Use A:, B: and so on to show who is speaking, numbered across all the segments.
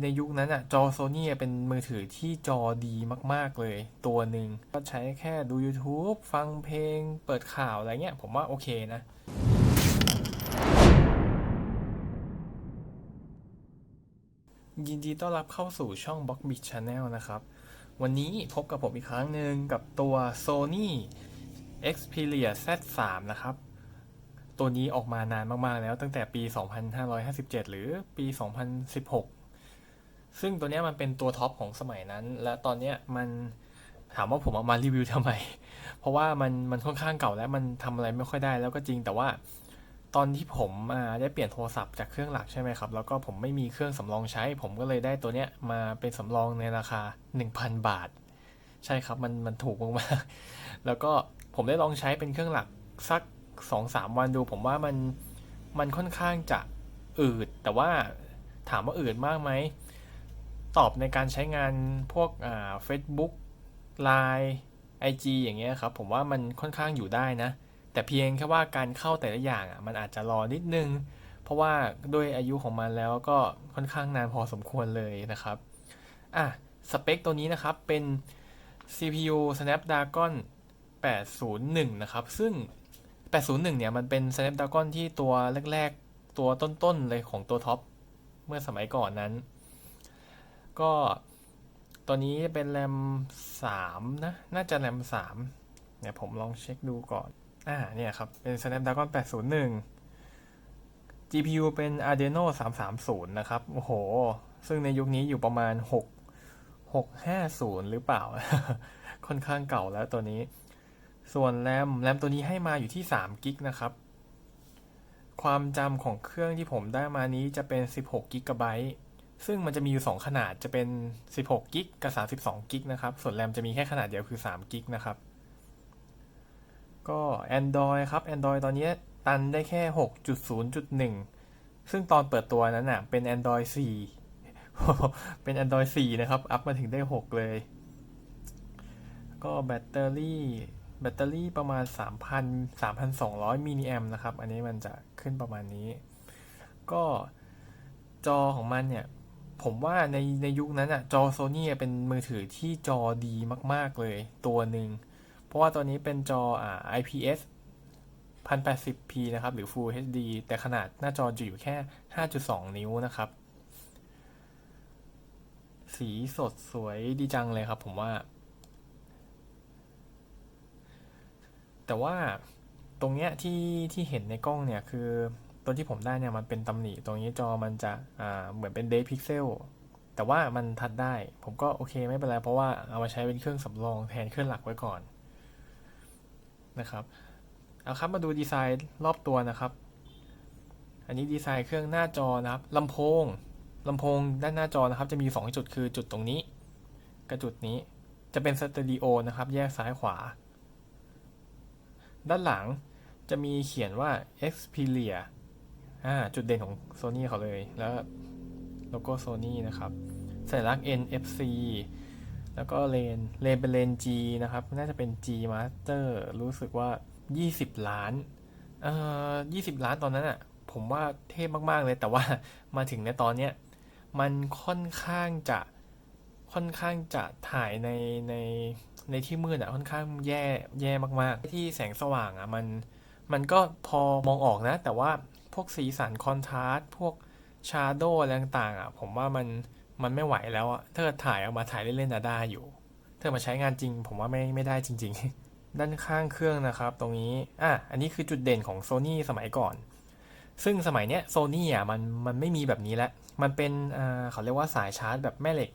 A: ในยุคนั้นอะจอโซนี่เป็นมือถือที่จอดีมาก ๆ เลย ตัวหนึ่งก็ใช้แค่ดู YouTube ฟังเพลงเปิดข่าวอะไรเงี้ย ผมว่าโอเคนะ ยินดีต้อนรับเข้าสู่ช่อง b o c k b i t Channel นะครับ วันนี้พบกับผมอีกครั้งหนึ่งกับตัว Sony Xperia Z3 นะครับตัวนี้ออกมานานมาก ๆ แล้วตั้งแต่ปี 2557 หรือปี 2016 ซึ่งตัวนี้มันเป็นตัวท็อปของสมัยนั้น และตอนนี้มันถามว่าผมเอามารีวิวทำไม เพราะว่ามันมันค่อนข้างเก่าแล้วมันทำอะไรไม่ค่อยได้แล้วก็จริงแต่ว่าตอนที่ผมอ่าได้เปลี่ยนโทรศัพท์จากเครื่องหลักใช่ไหมครับ แล้วก็ผมไม่มีเครื่องสำรองใช้ ผมก็เลยได้ตัวเนี้ยมาเป็นสำรองในราคา 1,000 บาท ใช่ครับ มันมันถูกมากๆ แล้วก็ผมได้ลองใช้เป็นเครื่องหลักสัก 2-3 วันดู ผมว่ามันมันค่อนข้างจะอืด แต่ว่าถามว่าอืดมากไหม ตอบในการใช้งานพวกอ่า Facebook Line IG อย่างเงี้ยครับผมว่ามันค่อนข้างอยู่ได้นะ แต่เพียงแค่ว่าการเข้าแต่ละอย่างอะมันอาจจะรอนิดนึง เพราะว่าด้วยอายุของมันแล้วก็ค่อนข้างนานพอสมควรเลยนะครับอะสเปคตัวนี้นะครับเป็น CPU Snapdragon 801 นะครับ ซึ่ง 801 เนี่ย มันเป็น Snapdragon ที่ตัวแรก ๆ ตัวต้น ๆ เลยของตัวท็อป เมื่อสมัยก่อนนั้น ก็ตัวนี้เป็นแรม3นะ น่าจะแรม3เนี่ยผมลองเช็คดูก่อน อ่า เนี่ยครับ เป็น Snapdragon 801 GPU เป็น Adreno 330 นะครับ โอ้โห ซึ่งในยุคนี้อยู่ประมาณ 6 650 หรือเปล่า ค่อนข้างเก่าแล้วตัวนี้ ส่วนแรม แรมตัวนี้ให้มาอยู่ที่3กิกนะครับ ความจำของเครื่องที่ผมได้มานี้จะเป็น 16กิกะไบต์ ซึ่งมันจะมีอยู่ 2 ขนาดจะเป็น 16 กิกกับ32 กิกนะครับ ส่วนแรมจะมีแค่ขนาดเดียวคือ 3 กิกนะครับ ก็ Android ครับ Android ตอนนี้ตันได้แค่ 6.0.1 ซึ่งตอนเปิดตัวนั้นน่ะเป็น Android 4 เป็น Android 4 นะครับ อัพมาถึงได้ 6 เลย ก็แบตเตอรี่แบตเตอรี่ประมาณ 3,000 3,200 มิลลิแอมนะครับ อันนี้มันจะขึ้นประมาณนี้ ก็จอของมันเนี่ย ผมว่าในในยุคนั้นอะจอโซนี่เป็นมือถือที่จอดีมาก ๆ เลยตัวหนึ่ง เพราะว่าตัวนี้เป็นจออ่า IPS 1080p นะครับ หรือ Full HD แต่ขนาดหน้าจอจะอยู่แค่ 5.2 นิ้วนะครับ สีสดสวยดีจังเลยครับผมว่า แต่ว่าตรงเนี้ยที่ที่เห็นในกล้องเนี่ยคือ ตัวที่ผมได้เนี่ยมันเป็นตำหนิตรงนี้จอมันจะอ่าเหมือนเป็นเดย์พิกเซลแต่ว่ามันทัดได้ ผมก็โอเคไม่เป็นไร เพราะว่าเอามาใช้เป็นเครื่องสำรองแทนเครื่องหลักไว้ก่อนนะครับเอาครับมาดูดีไซน์รอบตัวนะครับ อันนี้ดีไซน์เครื่องหน้าจอนะครับลำโพงลำโพงด้านหน้าจอนะครับ จะมี 2 จุดคือจุดตรงนี้กับจุดนี้จะเป็นสเตอริโอนะครับ แยกซ้ายขวา ด้านหลังจะมีเขียนว่า Xperia อ่าจุดเด่นของ Sony เขาเลย แล้วโลโก้ Sony นะครับสัญลักษณ์ NFC แล้วก็เลน เลนเป็นเลน G นะครับ น่าจะเป็น G Master รู้สึกว่า 20 ล้าน เอ่อ20 ล้านตอนนั้นอะ ผมว่าเทพมาก ๆ เลย แต่ว่ามาถึงในตอนเนี้ย มันค่อนข้างจะ ค่อนข้างจะถ่ายใน ใน ในที่มืดอะ ค่อนข้างแย่ แย่มาก ๆ ที่แสงสว่างอะ มัน มันก็พอมองออกนะ แต่ว่า พวกสีสันคอนทราสต์พวกชาโดอะไรต่างๆอะผมว่ามันมันไม่ไหวแล้วอะถ้าเกิดถ่ายเอามาถ่ายเล่นๆนะได้อยู่ถ้ามาใช้งานจริง ผมว่าไม่ไม่ได้จริง ๆ ด้านข้างเครื่องนะครับ ตรงนี้อะอันนี้คือจุดเด่นของ Sony สมัยก่อน ซึ่งสมัยเนี้ย Sony อะมันมันไม่มีแบบนี้แล้วมันเป็นอ่าเขาเรียกว่าสายชาร์จแบบแม่เหล็ก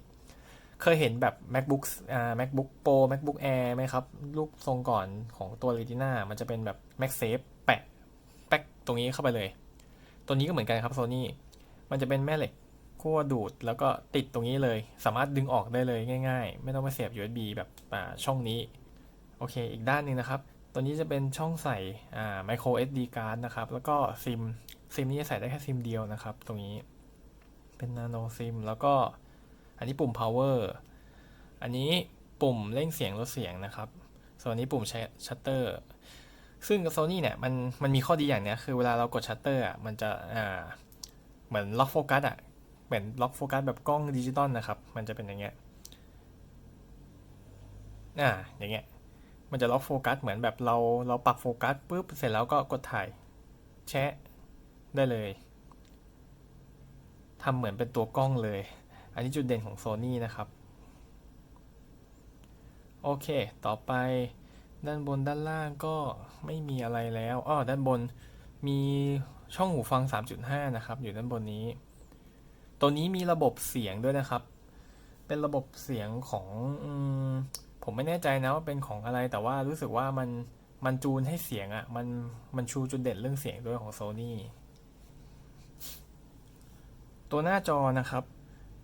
A: เคยเห็นแบบ MacBook อ่า MacBook Pro MacBook Air ไหมครับรูปทรงก่อนของตัว Retina มันจะเป็นแบบ MagSafe แปะแปะตรงนี้เข้าไปเลย ตัวนี้ก็เหมือนกันครับ Sony มันจะเป็นแม่เหล็กขั้วดูดแล้วก็ติดตรงนี้เลย สามารถดึงออกได้เลยง่าย ๆ ไม่ต้องไปเสียบ USB แบบช่องนี้ โอเค อีกด้านหนึ่งนะครับ ตัวนี้จะเป็นช่องใส่อ่า micro SD card นะครับ แล้วก็ซิม ซิมนี้จะใส่ได้แค่ซิมเดียวนะครับ ตรงนี้ เป็นนาโนซิม แล้วก็อันนี้ปุ่ม power อันนี้ปุ่มเร่งเสียงลดเสียงนะครับ ส่วนนี้ปุ่มชัตเตอร์ ซึ่ง Sony เนี่ยมันมันมีข้อดีอย่างเนี้ยคือเวลาเรากดชัตเตอร์อะมันจะอ่าเหมือนล็อกโฟกัสอะเหมือนล็อกโฟกัสแบบกล้องดิจิตอลนะครับ มันจะเป็นอย่างเงี้ยอ่าอย่างเงี้ยมันจะล็อกโฟกัสเหมือนแบบเราเราปรับโฟกัสปุ๊บเสร็จแล้วก็กดถ่ายแชะได้เลยทำเหมือนเป็นตัวกล้องเลย อันนี้จุดเด่นของ Sony นะครับ โอเค ต่อไป ด้านบนด้านล่างก็ไม่มีอะไรแล้วอ้อด้านบนมีช่องหูฟัง 3.5 นะครับ อยู่ด้านบนนี้ ตัวนี้มีระบบเสียงด้วยนะครับ เป็นระบบเสียงของอผมไม่แน่ใจนะว่าเป็นของอะไร แต่ว่ารู้สึกว่ามันมันจูนให้เสียงอะ่ะ มันมันชูจุดเด่นเรื่องเสียงด้วยของ Sony ตัวหน้าจอนะครับ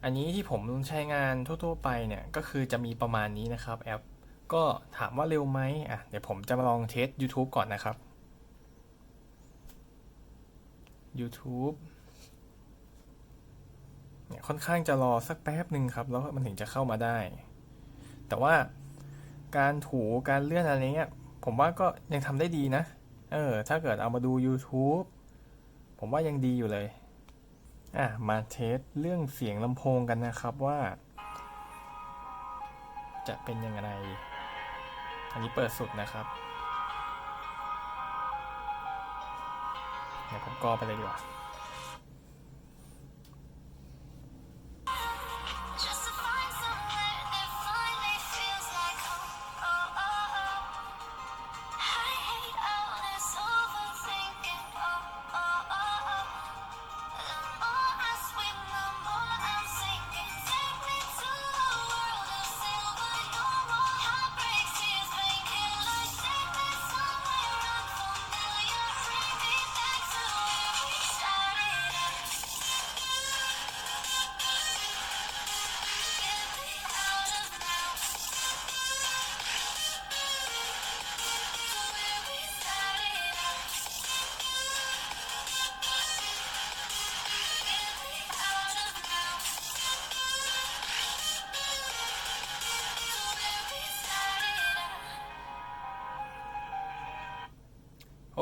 A: อันนี้ที่ผมใช้งานทั่ว ๆ ไปเนี่ย ก็คือจะมีประมาณนี้นะครับแอป ก็ถามว่าเร็วไหมอะเดี๋ยวผมจะมาลองเทส YouTube ก่อนนะครับ YouTube เนี่ยค่อนข้างจะรอสักแป๊บหนึ่งครับ แล้วมันถึงจะเข้ามาได้ แต่ว่าการถูการเลื่อนอะไรเงี้ย ผมว่าก็ยังทำได้ดีนะ เออ ถ้าเกิดเอามาดู YouTube ผมว่ายังดีอยู่เลย อะ มาเทสเรื่องเสียงลำโพงกันนะครับว่า จะเป็นยังไง อันนี้เปิดสุดนะครับ เดี๋ยวผมกอไปเลยดีกว่า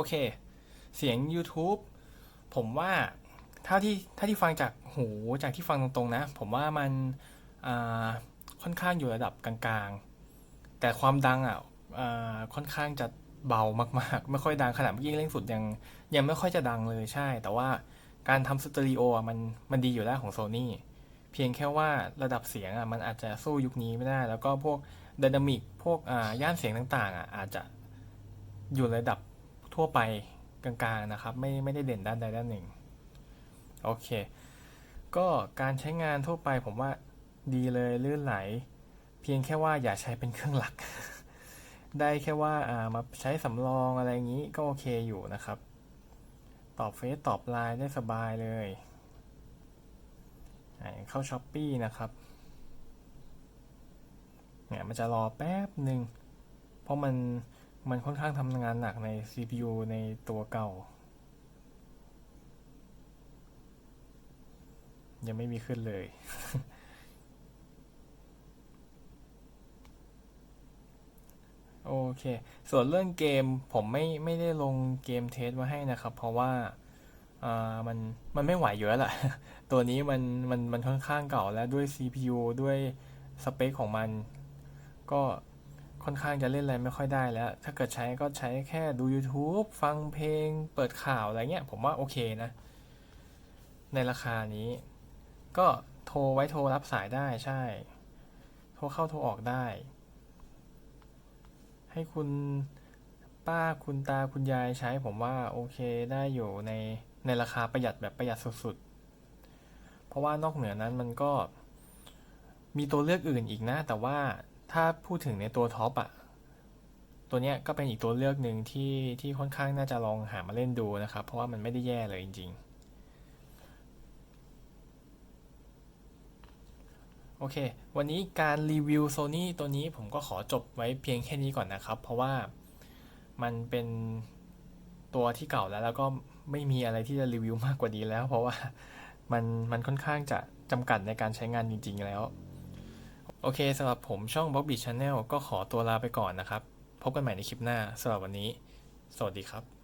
A: เค เสียง YouTube ผมว่าเท่าที่ถ้าที่ฟังจากหูจากที่ฟังตรงๆนะ ผมว่ามันค่อนข้างอยู่ระดับกลางๆ แต่ความดังอะอ่าค่อนข้างจะเบามากๆ ไม่ค่อยดังขนาดเมื่อกี้เร่งสุดยังยังไม่ค่อยจะดังเลยใช่ แต่ว่าการทำสตอริโอมันมันดีอยู่แล้วของ Sony เพียงแค่ว่าระดับเสียงอะมันอาจจะสู้ยุคนี้ไม่ได้ แล้วก็พวกดินามิกพวกย่านเสียงต่างๆอะอาจจะอยู่ระดับ ทั่วไปกลางๆนะครับ ไม่ไม่ได้เด่นด้านใดด้านหนึ่ง โอเค ก็การใช้งานทั่วไปผมว่าดีเลยลื่นไหล เพียงแค่ว่าอย่าใช้เป็นเครื่องหลัก ได้แค่ว่าอ่ามาใช้สำรองอะไรอย่างนี้ก็โอเคอยู่นะครับ ตอบเฟซตอบไลน์ได้สบายเลยเข้าช้อปปีนะครับเนี่ยมันจะรอแป๊บหนึ่งเพราะมัน มันค่อนข้างทำงานหนักใน CPU ในตัวเก่า ยังไม่มีขึ้นเลย โอเค ส่วนเรื่องเกมผมไม่ไม่ได้ลงเกมเทสมาให้นะครับ เพราะว่าอ่ามันมันไม่ไหวอยู่แล้วล่ะตัวนี้มันมันมันค่อนข้างเก่าแล้วด้วย CPU ด้วยสเปคของมัน ก็ ค่อนข้างจะเล่นอะไรไม่ค่อยได้แล้ว ถ้าเกิดใช้ก็ใช้แค่ดู YouTube ฟังเพลง เปิดข่าวอะไรเงี้ย ผมว่าโอเคนะ ในราคานี้ ก็โทรไว้โทรรับสายได้ใช่ โทรเข้าโทรออกได้ ให้คุณป้าคุณตาคุณยายใช้ผมว่าโอเคได้อยู่ในในราคาประหยัดแบบประหยัดสุดๆ เพราะว่านอกเหนือนั้นมันก็มีตัวเลือกอื่นอีกนะ แต่ว่า ถ้าพูดถึงในตัวท็อปอะตัวเนี้ยก็เป็นอีกตัวเลือกหนึ่งที่ที่ค่อนข้างน่าจะลองหามาเล่นดูนะครับ เพราะว่ามันไม่ได้แย่เลยจริง ๆ โอเค วันนี้การรีวิว Sony ตัวนี้ผมก็ขอจบไว้เพียงแค่นี้ก่อนนะครับ เพราะว่ามันเป็นตัวที่เก่าแล้ว แล้วก็ไม่มีอะไรที่จะรีวิวมากกว่านี้แล้ว เพราะว่ามันมันค่อนข้างจะจำกัดในการใช้งานจริง ๆ แล้ว โอเคสำหรับผมช่อง Bobby Channel ก็ขอตัวลาไปก่อนนะครับ พบกันใหม่ในคลิปหน้าสำหรับวันนี้ สวัสดีครับ